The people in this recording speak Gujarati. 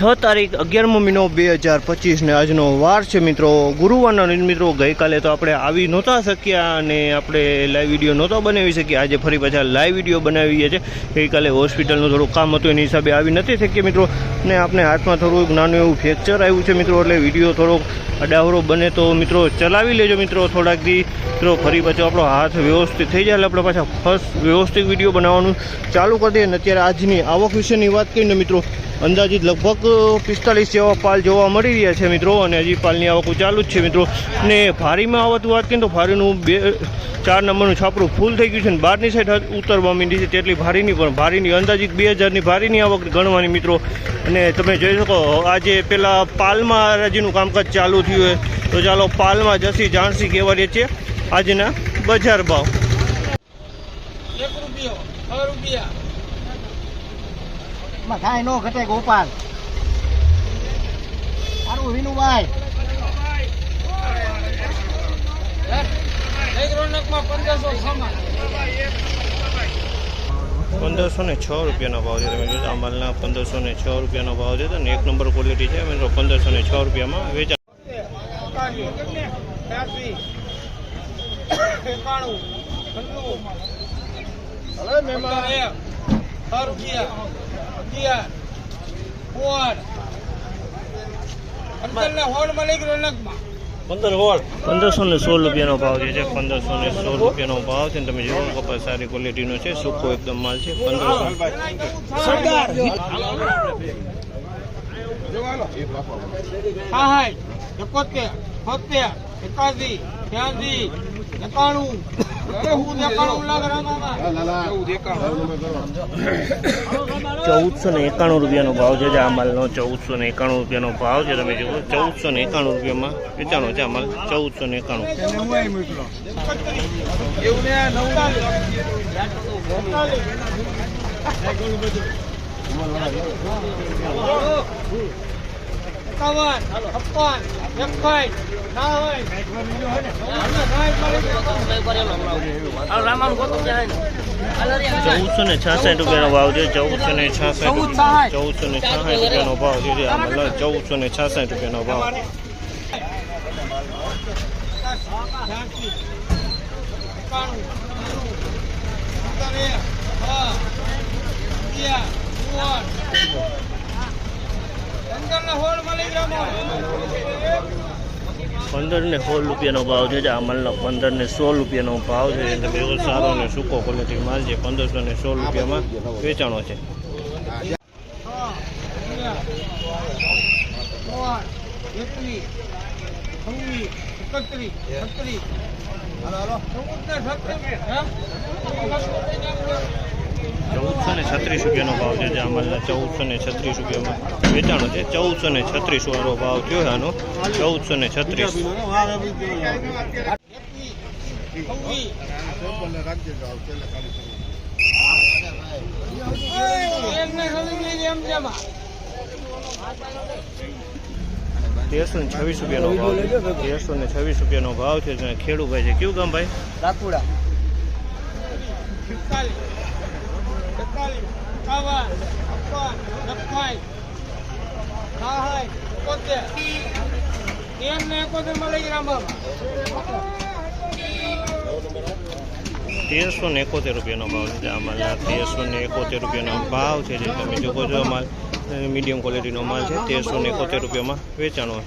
છ તારીખ અગિયારમો મહિનો બે હજાર પચીસને આજનો વાર છે મિત્રો. ગુરુવારના મિત્રો, ગઈકાલે તો આપણે આવી નહોતા શક્યા અને આપણે લાઈવ વીડિયો નહોતા બનાવી શક્યા. આજે ફરી પાછા લાઈવ વીડિયો બનાવીએ છીએ. ગઈકાલે હોસ્પિટલનું થોડું કામ હતું, એની હિસાબે આવી નથી શક્યા મિત્રો. ને આપણે હાથમાં થોડુંક નાનું એવું ફ્રેક્ચર આવ્યું છે મિત્રો, એટલે વીડિયો થોડોક અડાવરો બને તો મિત્રો ચલાવી લેજો મિત્રો થોડાક દી. મિત્રો, ફરી પાછો આપણો હાથ વ્યવસ્થિત થઈ જાય એટલે આપણે પાછા ફર્સ્ટ વ્યવસ્થિત વીડિયો બનાવવાનું ચાલુ કરી દઈએ. અને અત્યારે આજની આવક વિશેની વાત કરીને મિત્રો, અંદાજિત લગભગ પિસ્તાલીસ જેવા પાલ જોવા મળી રહ્યા છે મિત્રો અને હજી પાલની આવકો ચાલુ જ છે મિત્રો. ને ભારીમાં આવતું વાત કરીએ તો ભારીનું બે ચાર નંબરનું છાપરું ફૂલ થઈ ગયું છે ને બહારની સાઈડ ઉતરવા માંડી છે તેટલી ભારીની પણ ભારીની અંદાજિત બે હજારની ભારીની આવક ગણવાની મિત્રો. અને તમે જોઈ શકો આજે પેલા પાલમાં હરાજીનું કામકાજ ચાલુ થયું હોય તો ચાલો પાલમાં જસી જાણસી કેવા રહે છે. આજના બજાર ભાવ. રૂપિયો રૂપિયા. માં નો ઘટે ગોપાલ. વિનુભાઈ પંદરસો ને છ રૂપિયાનો ભાવ છે. તમે જોજો આ માલના પંદરસો ને છ રૂપિયાનો ભાવ છે અને એક નંબર ક્વોલિટી છે. મિત્રો પંદરસો ને છ રૂપિયામાં વેચા હવે રૂપિયા અગિયાર પોર પંદર ને હોળમાં લઈ રોનકમાં પંદર વોળ પંદરસો ને સોળ રૂપિયાનો ભાવ જે છે પંદરસો ને સોળ રૂપિયાનો ભાવ છે. તમે જોવો કપાસ સારી ક્વોલિટીનો છે સૂકો એકદમ માલ છે પંદરસો. હા સાઠ એકોતેર છોતેર એકાસી ત્યાંસી એકાણું. ચૌદસો ને એકાણું રૂપિયાનો ભાવ છે જે આ માલનો ચૌદસો ને એકાણું રૂપિયાનો ભાવ છે. તમે જુઓ ચૌદસો ને એકાણું રૂપિયામાં વેચાણો છે આ માલ ચૌદસો ને એકાણું. એવું ને એકાવન ના એકસઠ ચૌદસો ને છાસઠ રૂપિયાનો ભાવ છે ચૌદસો ને છાસઠ ચૌદ સાઠ. ચૌદસો ને છાસઠ રૂપિયાનો ભાવ છે આ માલ ચૌદસો ને છાસઠ રૂપિયાનો ભાવ. પંદર ને સોળ રૂપિયાનો ભાવ છે આ માલનો પંદર ને સોળ રૂપિયાનો ભાવ છે એટલે બિલકુલ સારો અને સૂકો ક્વોલિટી માલ છે. પંદરસો ને સોળ રૂપિયામાં વેચાણો છે. એકત્રીસ ચૌદસો ને છત્રીસ રૂપિયાનો ભાવ છે જે માલના ચૌદસો ને છત્રીસ રૂપિયામાં વેચાણો છે. ચૌદસો ને છત્રીસ વાળો ભાવ થયો આનો. ચૌદસો ને છત્રીસ. તેરસો ને છવ્વીસ રૂપિયાનો ભાવ છે. તેરસો ને છવ્વીસ રૂપિયાનો ભાવ છે. ખેડૂભાઈ છે. કેવું ગામ ભાઈ? રાખુડા તેરસો ને એકોતેર રૂપિયાનો ભાવ છે આ માલના તેરસો ને એકોતેર રૂપિયાનો ભાવ છે જે તમે જોવો છો માલ મીડિયમ ક્વોલિટીનો માલ છે. તેરસો ને એકોતેર રૂપિયામાં વેચાણો.